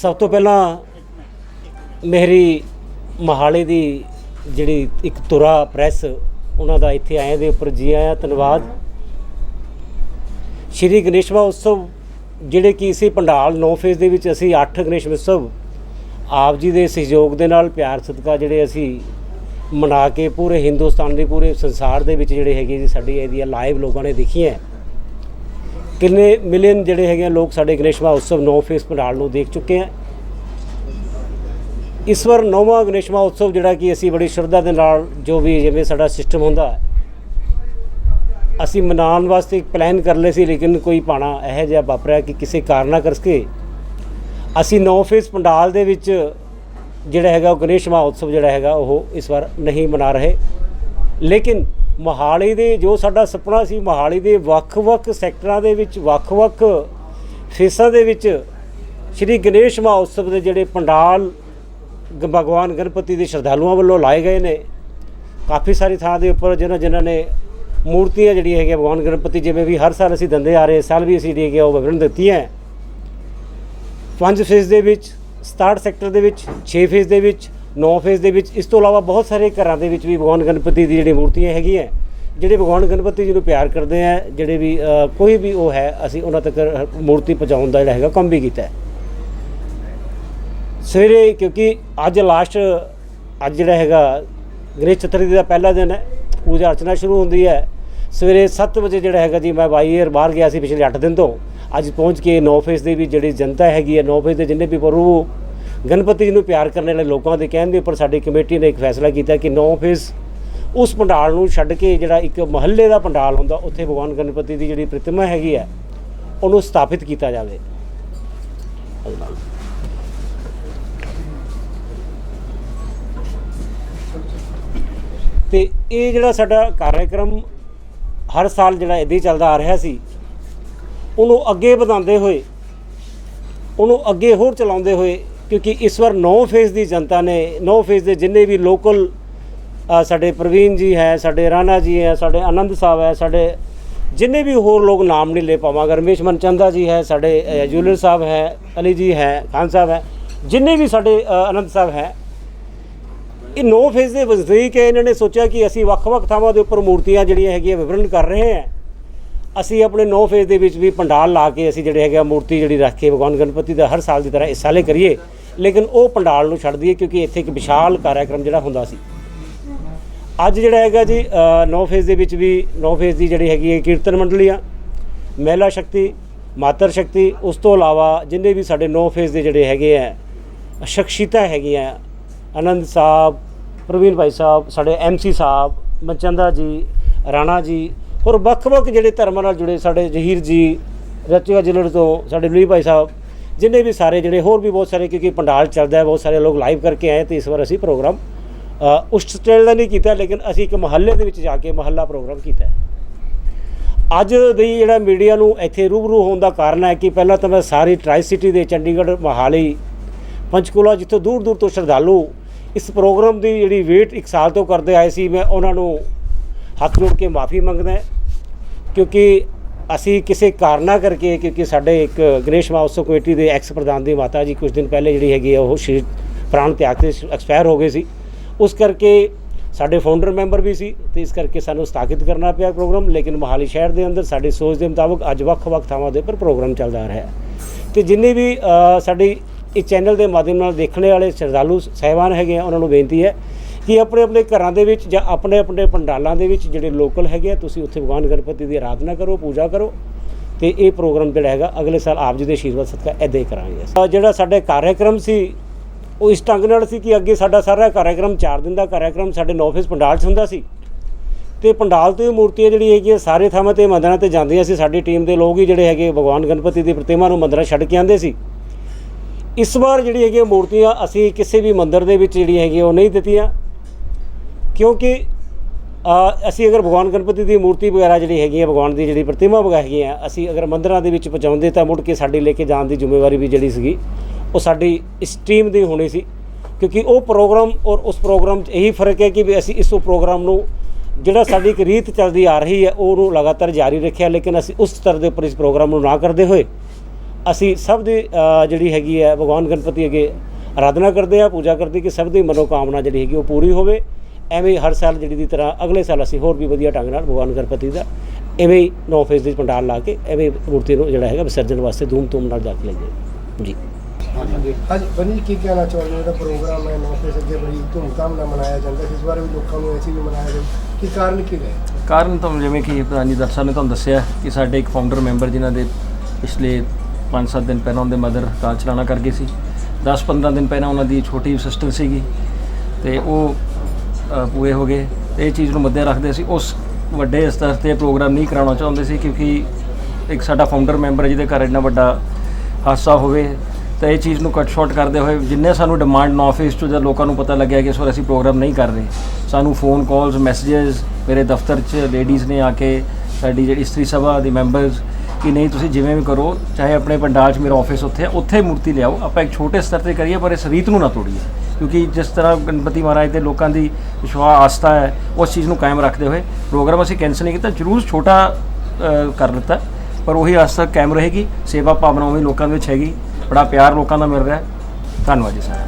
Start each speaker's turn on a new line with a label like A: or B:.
A: ਸਭ ਤੋਂ ਪਹਿਲਾਂ ਮੇਰੀ ਮਹਾਲੀ ਦੀ ਜਿਹੜੀ ਇੱਕ ਤੁਰਾ ਪ੍ਰੈਸ, ਉਹਨਾਂ ਦਾ ਇੱਥੇ ਆਏ ਦੇ ਉੱਪਰ ਜੀ ਆਇਆਂ ਧੰਨਵਾਦ। ਸ਼੍ਰੀ ਗਣੇਸ਼ ਮਹੋਤਸਵ, ਜਿਹੜੇ ਕਿ ਇਸੇ ਪੰਡਾਲ 9 ਫੇਸ ਦੇ ਵਿੱਚ ਅਸੀਂ 8 ਗਣੇਸ਼ ਉਤਸਵ ਆਪ ਜੀ ਦੇ ਸਹਿਯੋਗ ਦੇ ਨਾਲ ਪਿਆਰ ਸਦਕਾ ਜਿਹੜੇ ਅਸੀਂ ਮਨਾ ਕੇ ਪੂਰੇ ਹਿੰਦੁਸਤਾਨ ਦੇ ਪੂਰੇ ਸੰਸਾਰ ਦੇ ਵਿੱਚ ਜਿਹੜੇ ਹੈਗੇ ਜੀ, ਸਾਡੀ ਇਹਦੀਆਂ ਲਾਈਵ ਲੋਕਾਂ ਨੇ ਦੇਖੀਆਂ। ਕਿੰਨੇ ਮਿਲੀਅਨ ਜਿਹੜੇ ਹੈਗੇ ਆ ਲੋਕ ਸਾਡੇ ਗਣੇਸ਼ ਮਹੋਤਸਵ 9 ਫੇਸ ਪੰਡਾਲ ਨੂੰ ਦੇਖ ਚੁੱਕੇ ਆ। ਇਸ ਵਾਰ ਨੌਵਾਂ ਗਣੇਸ਼ ਉਤਸਵ ਜਿਹੜਾ ਕਿ ਅਸੀਂ ਬੜੀ ਸ਼ਰਧਾ ਦੇ ਨਾਲ ਜੋ ਵੀ ਜਿਵੇਂ ਸਾਡਾ ਸਿਸਟਮ ਹੁੰਦਾ ਹੈ, ਅਸੀਂ ਮਨਾਉਣ ਵਾਸਤੇ ਇੱਕ ਪਲਾਨ ਕਰ ਲਏ ਸੀ, ਲੇਕਿਨ ਕੋਈ ਪਾਣਾ ਇਹੋ ਜਿਹਾ ਵਾਪਰਿਆ ਕਿ ਕਿਸੇ ਕਾਰਨਾ ਕਰਕੇ ਅਸੀਂ ਨੌ ਫੇਸ ਪੰਡਾਲ ਦੇ ਵਿੱਚ ਜਿਹੜਾ ਹੈਗਾ ਉਹ ਗਣੇਸ਼ ਮਹੋਤਸਵ ਜਿਹੜਾ ਹੈਗਾ ਉਹ ਇਸ ਵਾਰ ਨਹੀਂ ਮਨਾ ਰਹੇ। ਲੇਕਿਨ ਮੋਹਾਲੀ ਦੇ, ਜੋ ਸਾਡਾ ਸੁਪਨਾ ਸੀ ਮੋਹਾਲੀ ਦੇ ਵੱਖ-ਵੱਖ ਸੈਕਟਰਾਂ ਦੇ ਵਿੱਚ, ਵੱਖ-ਵੱਖ ਫੇਸਾਂ ਦੇ ਵਿੱਚ, ਸ਼੍ਰੀ ਗਣੇਸ਼ ਮਹੋਤਸਵ ਦੇ ਜਿਹੜੇ ਪੰਡਾਲ ਗ- ਭਗਵਾਨ ਗਣਪਤੀ ਦੇ ਸ਼ਰਧਾਲੂਆਂ ਵੱਲੋਂ ਲਾਏ ਗਏ ਨੇ। ਕਾਫੀ ਸਾਰੀ ਥਾਂ ਦੇ ਉੱਪਰ ਜਿਹਨਾਂ ਜਿਨ੍ਹਾਂ ਨੇ ਮੂਰਤੀਆਂ ਜਿਹੜੀਆਂ ਹੈਗੀਆਂ ਭਗਵਾਨ ਗਣਪਤੀ, ਜਿਵੇਂ ਵੀ ਹਰ ਸਾਲ ਅਸੀਂ ਦਿੰਦੇ ਆ ਰਹੇ, ਇਸ ਸਾਲ ਵੀ ਅਸੀਂ ਜਿਹੜੀ ਹੈਗੀ ਆ ਉਹ ਵਿਵਰਣ ਦਿੱਤੀਆਂ। ਪੰਜ ਫੇਸ ਦੇ ਵਿੱਚ 67 ਸੈਕਟਰ ਦੇ ਵਿੱਚ 6 ਫੇਸ ਦੇ ਵਿੱਚ 9 ਫੇਸ ਦੇ ਵਿੱਚ, ਇਸ ਤੋਂ ਇਲਾਵਾ ਬਹੁਤ ਸਾਰੇ ਘਰਾਂ ਦੇ ਵਿੱਚ ਵੀ ਭਗਵਾਨ ਗਣਪਤੀ ਦੀ ਜਿਹੜੀ ਮੂਰਤੀਆਂ ਹੈਗੀਆਂ, ਜਿਹੜੇ ਭਗਵਾਨ ਗਣਪਤੀ ਜੀ ਨੂੰ ਪਿਆਰ ਕਰਦੇ ਆ, ਜਿਹੜੇ ਵੀ ਕੋਈ ਵੀ ਉਹ ਹੈ, ਅਸੀਂ ਉਹਨਾਂ ਤੱਕ ਮੂਰਤੀ ਪਹੁੰਚਾਉਣ ਦਾ ਜਿਹੜਾ ਹੈਗਾ ਕੰਮ ਵੀ ਕੀਤਾ ਹੈ। ਸਵੇਰੇ, ਕਿਉਂਕਿ ਅੱਜ ਲਾਸਟ ਅੱਜ ਜਿਹੜਾ ਹੈਗਾ, ਗਣੇਸ਼ ਚਤੁਰਥੀ ਦਾ ਪਹਿਲਾ ਦਿਨ ਹੈ, ਪੂਜਾ ਅਰਚਨਾ ਸ਼ੁਰੂ ਹੁੰਦੀ ਹੈ। ਸਵੇਰੇ 7 ਵਜੇ ਜਿਹੜਾ ਹੈਗਾ ਜੀ, ਮੈਂ ਬਾਈ ਏਅਰ ਬਾਹਰ ਗਿਆ ਸੀ ਪਿਛਲੇ 8 ਦਿਨ ਤੋਂ। ਅੱਜ ਪਹੁੰਚ ਕੇ 9 ਫੇਸ ਦੇ ਵੀ ਜਿਹੜੀ ਜਨਤਾ ਹੈਗੀ ਹੈ 9 ਫੇਸ ਦੇ ਜਿੰਨੇ ਵੀ ਪ੍ਰਭੂ ਗਣਪਤੀ ਜੀ ਨੂੰ ਪਿਆਰ ਕਰਨ ਵਾਲੇ ਲੋਕਾਂ ਦੇ ਕਹਿਣ ਦੇ ਉੱਪਰ ਸਾਡੀ ਕਮੇਟੀ ਨੇ ਇੱਕ ਫੈਸਲਾ ਕੀਤਾ ਕਿ 9 ਫੇਸ ਉਸ ਪੰਡਾਲ ਨੂੰ ਛੱਡ ਕੇ ਜਿਹੜਾ ਇੱਕ ਮਹੱਲੇ ਦਾ ਪੰਡਾਲ ਹੁੰਦਾ, ਉੱਥੇ ਭਗਵਾਨ ਗਣਪਤੀ ਦੀ ਜਿਹੜੀ ਪ੍ਰਤਿਮਾ ਹੈਗੀ ਹੈ, ਉਹਨੂੰ ਸਥਾਪਿਤ ਕੀਤਾ ਜਾਵੇ। ਤੇ ਇਹ ਜਿਹੜਾ ਸਾਡਾ ਕਾਰਜਕ੍ਰਮ ਹਰ ਸਾਲ ਜਿਹੜਾ ਇਦਾਂ ਹੀ ਚੱਲਦਾ ਆ ਰਿਹਾ ਸੀ, ਉਹਨੂੰ ਅੱਗੇ ਵਧਾਉਂਦੇ ਹੋਏ, ਉਹਨੂੰ ਅੱਗੇ ਹੋਰ ਚਲਾਉਂਦੇ ਹੋਏ ਕਿਉਂਕਿ ਇਸ ਵਾਰ 9 ਫੇਜ਼ ਦੀ ਜਨਤਾ ਨੇ 9 ਫੇਸ ਦੇ ਜਿੰਨੇ ਵੀ ਲੋਕਲ ਸਾਡੇ ਪ੍ਰਵੀਨ ਜੀ ਹੈ ਸਾਡੇ ਰਾਣਾ ਜੀ ਹੈ ਸਾਡੇ ਆਨੰਦ ਸਾਹਿਬ ਹੈ ਸਾਡੇ ਜਿੰਨੇ ਵੀ ਹੋਰ ਲੋਕ ਨਾਮ ਨਹੀਂ ਲੈ ਪਾਵਾਂਗਾ ਰਮੇਸ਼ ਮਨਚੰਦਾ ਜੀ ਹੈ ਸਾਡੇ ਅ, ਜੂਲਰ ਸਾਹਿਬ ਹੈ ਅਲੀ ਜੀ ਹੈ ਖਾਨ ਸਾਹਿਬ ਹੈ ਜਿੰਨੇ ਵੀ ਸਾਡੇ ਆਨੰਦ ਸਾਹਿਬ ਹੈ ਇਹ ਨੌ ਫੇਜ਼ ਦੇ ਵਜ਼ਦੀਕ ਹੈ ਇਹਨਾਂ ਨੇ ਸੋਚਿਆ ਕਿ ਅਸੀਂ ਵੱਖ-ਵੱਖ ਥਾਵਾਂ ਦੇ ਉੱਪਰ ਮੂਰਤੀਆਂ ਜਿਹੜੀਆਂ ਹੈਗੀਆਂ ਵਿਵਰਨ ਕਰ ਰਹੇ ਹਾਂ ਅਸੀਂ ਆਪਣੇ ਨੌ ਫੇਜ਼ ਦੇ ਵਿੱਚ ਵੀ ਪੰਡਾਲ ਲਾ ਕੇ ਅਸੀਂ ਜਿਹੜੇ ਹੈਗੇ ਆ ਮੂਰਤੀ ਜਿਹੜੀ ਰੱਖ ਕੇ ਭਗਵਾਨ ਗਣਪਤੀ ਦਾ ਹਰ ਸਾਲ ਦੀ ਤਰ੍ਹਾਂ ਇਸ ਸਾਲੇ ਕਰੀਏ। ਲੇਕਿਨ ਉਹ ਪੰਡਾਲ ਨੂੰ ਛੱਡ ਦਈਏ ਕਿਉਂਕਿ ਇੱਥੇ ਇੱਕ ਵਿਸ਼ਾਲ ਕਾਰਜਕ੍ਰਮ ਜਿਹੜਾ ਹੁੰਦਾ ਸੀ। ਅੱਜ ਜਿਹੜਾ ਹੈਗਾ ਜੀ ਨੌ ਫੇਜ਼ ਦੇ ਵਿੱਚ ਵੀ, ਨੌ ਫੇਜ਼ ਦੀ ਜਿਹੜੀ ਹੈਗੀ ਹੈ ਕੀਰਤਨ ਮੰਡਲੀਆਂ, ਮਹਿਲਾ ਸ਼ਕਤੀ, ਮਾਤਰ ਸ਼ਕਤੀ, ਉਸ ਤੋਂ ਇਲਾਵਾ ਜਿੰਨੇ ਵੀ ਸਾਡੇ ਨੌ ਫੇਜ਼ ਦੇ ਜਿਹੜੇ ਹੈਗੇ ਆ ਸ਼ਖਸੀਅਤਾਂ ਹੈਗੀਆਂ ਆਨੰਦ ਸਾਹਿਬ, ਪ੍ਰਵੀਨ ਭਾਈ ਸਾਹਿਬ, ਸਾਡੇ ਐਮਸੀ ਸਾਹਿਬ ਮਚੰਦਾ ਜੀ, ਰਾਣਾ ਜੀ, ਹੋਰ ਵੱਖ-ਵੱਖ ਜਿਹੜੇ ਧਰਮਾਂ ਨਾਲ ਜੁੜੇ ਸਾਡੇ ਜਹੀਰ ਜੀ ਰਤੀਆ ਜ਼ਿਲ੍ਹੇ ਤੋਂ ਸਾਡੇ ਲੁਈ ਭਾਈ ਸਾਹਿਬ ਜਿੰਨੇ ਵੀ ਸਾਰੇ ਜਿਹੜੇ ਹੋਰ ਵੀ ਬਹੁਤ ਸਾਰੇ, ਕਿਉਂਕਿ ਪੰਡਾਲ ਚੱਲਦਾ ਹੈ, ਬਹੁਤ ਸਾਰੇ ਲੋਕ ਲਾਈਵ ਕਰਕੇ ਆਏ ਤੇ ਇਸ ਵਾਰ ਅਸੀਂ ਪ੍ਰੋਗਰਾਮ ਉਸ ਸਟੇਜ ਦਾ ਨਹੀਂ ਕੀਤਾ, ਲੇਕਿਨ ਅਸੀਂ ਇੱਕ ਮਹੱਲੇ ਦੇ ਵਿੱਚ ਜਾ ਕੇ ਮਹੱਲਾ ਪ੍ਰੋਗਰਾਮ ਕੀਤਾ ਹੈ। ਅੱਜ ਦੀ ਜਿਹੜਾ ਮੀਡੀਆ ਨੂੰ ਇੱਥੇ ਰੂਬਰੂ ਹੋਣ ਦਾ ਕਾਰਨ ਹੈ ਕਿ ਪਹਿਲਾਂ ਤਾਂ ਮੈਂ ਸਾਰੀ ਟਰਾਈ ਸਿਟੀ ਦੇ ਚੰਡੀਗੜ੍ਹ ਮੋਹਾਲੀ, ਪੰਚਕੂਲਾ ਜਿੱਥੋਂ ਦੂਰ ਦੂਰ ਤੋਂ ਸ਼ਰਧਾਲੂ ਇਸ ਪ੍ਰੋਗਰਾਮ ਦੀ ਜਿਹੜੀ ਵੇਟ ਇੱਕ ਸਾਲ ਤੋਂ ਕਰਦੇ ਆਏ ਸੀ, ਮੈਂ ਉਹਨਾਂ ਨੂੰ ਹੱਥ ਜੋੜ ਕੇ ਮਾਫੀ ਮੰਗਦਾ ਕਿਉਂਕਿ ਅਸੀਂ ਕਿਸੇ ਕਾਰਨਾ ਕਰਕੇ, ਕਿਉਂਕਿ ਸਾਡੇ ਇੱਕ ਗਣੇਸ਼ ਮਹੋਤਸਵ ਕਮੇਟੀ ਦੇ ਐਕਸ ਪ੍ਰਧਾਨ ਦੀ ਮਾਤਾ ਜੀ ਕੁਝ ਦਿਨ ਪਹਿਲੇ ਜਿਹੜੀ ਹੈਗੀ ਆ, ਉਹ ਸ਼ਹੀਦ ਪ੍ਰਾਣ ਤਿਆਗ ਤੇ ਐਕਸਪਾਇਰ ਹੋ ਗਏ ਸੀ। ਉਸ ਕਰਕੇ ਸਾਡੇ ਫਾਊਂਡਰ ਮੈਂਬਰ ਵੀ ਸੀ ਤੇ ਇਸ ਕਰਕੇ ਸਾਨੂੰ ਸਥਾਪਿਤ ਕਰਨਾ ਪਿਆ ਪ੍ਰੋਗਰਾਮ, ਲੇਕਿਨ ਮੋਹਾਲੀ ਸ਼ਹਿਰ ਦੇ ਅੰਦਰ ਸਾਡੀ ਸੋਚ ਦੇ ਮੁਤਾਬਕ ਅੱਜ ਵੱਖ-ਵੱਖ ਥਾਵਾਂ ਦੇ ਉੱਪਰ ਪ੍ਰੋਗਰਾਮ ਚੱਲਦਾ ਰਿਹਾ। ਹੈ ਤੇ ਜਿੰਨੇ ਵੀ ਸਾਡੀ ਇਸ ਚੈਨਲ ਦੇ ਮਾਧਿਅਮ ਨਾਲ ਦੇਖਣ ਵਾਲੇ ਸ਼ਰਧਾਲੂ ਸਹਿਬਾਨ ਹੈਗੇ ਆ, ਉਹਨਾਂ ਨੂੰ ਬੇਨਤੀ ਹੈ ਕਿ ਆਪਣੇ ਆਪਣੇ ਘਰਾਂ ਦੇ ਵਿੱਚ ਜਾਂ ਆਪਣੇ ਆਪਣੇ ਪੰਡਾਲਾਂ ਦੇ ਵਿੱਚ ਜਿਹੜੇ ਲੋਕਲ ਹੈਗੇ ਆ ਤੁਸੀਂ ਉੱਥੇ ਭਗਵਾਨ ਗਣਪਤੀ ਦੀ ਆਰਾਧਨਾ ਕਰੋ ਪੂਜਾ ਕਰੋ ਤੇ ਇਹ ਪ੍ਰੋਗਰਾਮ ਜਿਹੜਾ ਹੈਗਾ ਅਗਲੇ ਸਾਲ ਆਪ ਜੀ ਦੇ ਆਸ਼ੀਰਵਾਦ ਸਦਕਾ ਇਦਾਂ ਹੀ ਕਰਾਂਗੇ ਅ, ਜਿਹੜਾ ਸਾਡੇ ਕਾਰਜਕ੍ਰਮ ਸੀ ਉਹ ਇਸ ਢੰਗ ਨਾਲ ਸੀ ਕਿ ਅੱਗੇ ਸਾਡਾ ਸਾਰਾ ਕਾਰਜਕ੍ਰਮ 4 ਦਿਨ ਦਾ ਕਾਰਜਕ੍ਰਮ ਸਾਡੇ ਨੌਫਿਸ ਪੰਡਾਲ 'ਚ ਹੁੰਦਾ ਸੀ। ਤੇ ਪੰਡਾਲ ਤੋਂ ਇਹ ਮੂਰਤੀਆਂ ਜਿਹੜੀ ਹੈਗੀਆਂ ਸਾਰੇ ਥਾਵਾਂ ਤੇ ਮੰਦਰਾਂ ਤੇ ਜਾਂਦੀਆਂ ਸੀ। ਸਾਡੀ ਟੀਮ ਦੇ ਲੋਕ ਹੀ ਜਿਹੜੇ ਹੈਗੇ ਭਗਵਾਨ ਗਣਪਤੀ ਦੀ ਪ੍ਰਤਿਮਾ ਨੂੰ ਮੰਦਰਾਂ ਛੱਡ ਕੇ ਆਉਂਦੇ ਸੀ। ਇਸ ਵਾਰ ਜਿਹੜੀ ਹੈਗੀਆਂ ਮੂਰਤੀਆਂ ਅਸੀਂ ਕਿਸੇ ਵੀ ਮੰਦਰ ਦੇ ਵਿੱਚ ਜਿਹੜੀ ਹੈਗੀ ਉਹ ਨਹੀਂ ਦਿੱਤੀਆਂ। ਕਿਉਂਕਿ ਅਸੀਂ ਅਗਰ ਭਗਵਾਨ ਗਣਪਤੀ ਦੀ ਮੂਰਤੀ ਵਗੈਰਾ ਜਿਹੜੀ ਹੈਗੀ ਹੈ ਭਗਵਾਨ ਦੀ ਜਿਹੜੀ ਪ੍ਰਤਿਮਾ ਵਗੈਰਾ ਹੈਗੀ ਹੈ ਅਸੀਂ ਅਗਰ ਮੰਦਰਾਂ ਦੇ ਵਿੱਚ ਪਹੁੰਚਾਉਂਦੇ ਤਾਂ ਮੁੜ ਕੇ ਸਾਡੀ ਲੈ ਕੇ ਜਾਣ ਦੀ ਜ਼ਿੰਮੇਵਾਰੀ ਵੀ ਜਿਹੜੀ ਸੀਗੀ, ਉਹ ਸਾਡੀ ਇਸ ਟੀਮ ਦੀ ਹੋਣੀ ਸੀ। ਕਿਉਂਕਿ ਉਹ ਪ੍ਰੋਗਰਾਮ ਔਰ ਉਸ ਪ੍ਰੋਗਰਾਮ 'ਚ ਇਹੀ ਫ਼ਰਕ ਹੈ ਕਿ ਵੀ ਅਸੀਂ ਇਸ ਪ੍ਰੋਗਰਾਮ ਨੂੰ ਜਿਹੜਾ ਸਾਡੀ ਇੱਕ ਰੀਤ ਚੱਲਦੀ ਆ ਰਹੀ ਹੈ, ਉਹਨੂੰ ਲਗਾਤਾਰ ਜਾਰੀ ਰੱਖਿਆ, ਲੇਕਿਨ ਅਸੀਂ ਉਸ ਸਤਰ ਦੇ ਉੱਪਰ ਇਸ ਪ੍ਰੋਗਰਾਮ ਨੂੰ ਨਾ ਕਰਦੇ ਹੋਏ, ਅਸੀਂ ਸਭ ਦੀ ਜਿਹੜੀ ਹੈਗੀ ਹੈ, ਭਗਵਾਨ ਗਣਪਤੀ ਅੱਗੇ ਆਰਾਧਨਾ ਕਰਦੇ ਆ ਪੂਜਾ ਕਰਦੇ ਕਿ ਸਭ ਦੀ ਮਨੋਕਾਮਨਾ ਜਿਹੜੀ ਹੈਗੀ ਉਹ ਪੂਰੀ ਹੋਵੇ। ਐਵੇਂ ਹੀ ਹਰ ਸਾਲ ਜਿਹੜੀ ਦੀ ਤਰ੍ਹਾਂ ਅਗਲੇ ਸਾਲ ਅਸੀਂ ਹੋਰ ਵੀ ਵਧੀਆ ਢੰਗ ਨਾਲ ਭਗਵਾਨ ਗਣਪਤੀ ਦਾ ਐਵੇਂ ਹੀ 9 ਫੇਸ ਦੀ ਪੰਡਾਲ ਲਾ ਕੇ ਐਵੇਂ ਮੂਰਤੀ ਨੂੰ ਜਿਹੜਾ ਹੈਗਾ ਵਿਸਰਜਨ ਵਾਸਤੇ ਧੂਮ ਧੂਮ ਨਾਲ ਜਾ ਕੇ ਲਈਏ। ਜੀ।
B: ਅੱਜ ਬਣੀ ਕੀ ਕਹਿਣਾ ਚਾਹੁੰਦੇ ਹੋ? ਜਿਹੜਾ ਪ੍ਰੋਗਰਾਮ ਹੈ ਨੌ ਫੇਸ ਅੱਗੇ ਬੜੀ ਧੂਮਧਾਮ ਨਾਲ ਮਨਾਇਆ ਜਾਂਦਾ ਇਸ ਬਾਰੇ ਵੀ ਲੋਕਾਂ ਨੂੰ ਐਸੀ ਵੀ ਮਨਾਇਆ ਜਾਵੇ ਕੀ ਕਾਰਨ ਕੀ ਹੈ
C: ਕਾਰਨ ਤਾਂ ਜਿਵੇਂ ਕਿ ਪ੍ਰਧਾਨ ਜੀ ਦਰਸ਼ਨ ਨੇ ਤੁਹਾਨੂੰ ਦੱਸਿਆ ਕਿ ਸਾਡੇ ਇੱਕ ਫਾਊਂਡਰ ਮੈਂਬਰ ਜਿਨ੍ਹਾਂ ਦੇ ਪਿਛਲੇ 5-7 ਦਿਨ ਪਹਿਲਾਂ ਉਹਦੇ ਮਦਰ ਕਾਰ ਚਲਾਣਾ ਕਰ ਗਏ ਸੀ। 10-15 ਦਿਨ ਪਹਿਲਾਂ ਉਹਨਾਂ ਦੀ ਛੋਟੀ ਸਿਸਟਰ ਸੀਗੀ ਤੇ ਉਹ ਅ, ਪੂਰੇ ਹੋ ਗਏ। ਤੇ ਇਹ ਚੀਜ਼ ਨੂੰ ਮੱਦੇ ਰੱਖਦੇ ਸੀ। ਉਸ ਵੱਡੇ ਸਤਰ ਤੇ ਪ੍ਰੋਗਰਾਮ ਨਹੀਂ ਕਰਾਉਣਾ ਚਾਹੁੰਦੇ ਸੀ ਕਿਉਂਕਿ ਇੱਕ ਸਾਡਾ ਫਾਊਂਡਰ ਮੈਂਬਰ ਜਿਹਦੇ ਘਰ ਇੰਨਾ ਵੱਡਾ ਹਾਦਸਾ ਹੋਵੇ ਤਾਂ ਇਹ ਚੀਜ਼ ਨੂੰ ਕੱਟ ਸ਼ਾਰਟ ਕਰਦੇ ਹੋਏ ਜਿੰਨੇ ਸਾਨੂੰ ਡਿਮਾਂਡ ਨਾ ਆਫਿਸ ਤੋਂ ਜਦ ਲੋਕਾਂ ਨੂੰ ਪਤਾ ਲੱਗਿਆ ਕਿ ਇਸ ਵਾਰ ਅਸੀਂ ਪ੍ਰੋਗਰਾਮ ਨਹੀਂ ਕਰ ਰਹੇ ਸਾਨੂੰ ਫੋਨ ਕਾਲਸ ਮੈਸੇजेस ਮੇਰੇ ਦਫ਼ਤਰ 'ਚ ਲੇਡੀਜ਼ ਨੇ ਆ ਕੇ ਸਾਡੀ ਜਿਹੜੀ ਇਸਤਰੀ ਸਭਾ ਦੇ ਮੈਂਬਰਸ ਕਿ ਨਹੀਂ ਤੁਸੀਂ ਜਿਵੇਂ ਵੀ ਕਰੋ ਚਾਹੇ ਆਪਣੇ ਪੰਡਾਲ 'ਚ ਮੇਰਾ ਆਫਿਸ ਉੱਥੇ ਹੈ ਉੱਥੇ ਮੂਰਤੀ ਲਿਆਓ। ਆਪਾਂ ਇੱਕ ਛੋਟੇ ਸਤਰ ਤੇ ਕਰੀਏ ਪਰ ਇਸ ਰੀਤ ਨੂੰ ਨਾ ਤੋੜੀਏ। ਕਿਉਂਕਿ ਜਿਸ ਤਰ੍ਹਾਂ ਗਣਪਤੀ ਮਹਾਰਾਜ ਦੇ ਲੋਕਾਂ ਦੀ ਵਿਸ਼ਵਾਸ ਆਸਥਾ ਹੈ, ਉਸ ਚੀਜ਼ ਨੂੰ ਕਾਇਮ ਰੱਖਦੇ ਹੋਏ ਪ੍ਰੋਗਰਾਮ ਅਸੀਂ ਕੈਂਸਲ ਨਹੀਂ ਕੀਤਾ, ਜ਼ਰੂਰ ਛੋਟਾ ਕਰ ਦਿੱਤਾ। ਪਰ ਉਹੀ ਆਸਥਾ ਕਾਇਮ ਰਹੇਗੀ, ਸੇਵਾ ਭਾਵਨਾ ਉਵੇਂ ਲੋਕਾਂ ਦੇ ਵਿੱਚ ਹੈਗੀ, ਬੜਾ ਪਿਆਰ ਲੋਕਾਂ ਦਾ ਮਿਲ ਰਿਹਾ। ਧੰਨਵਾਦ ਜੀ ਸਾਰਿਆਂ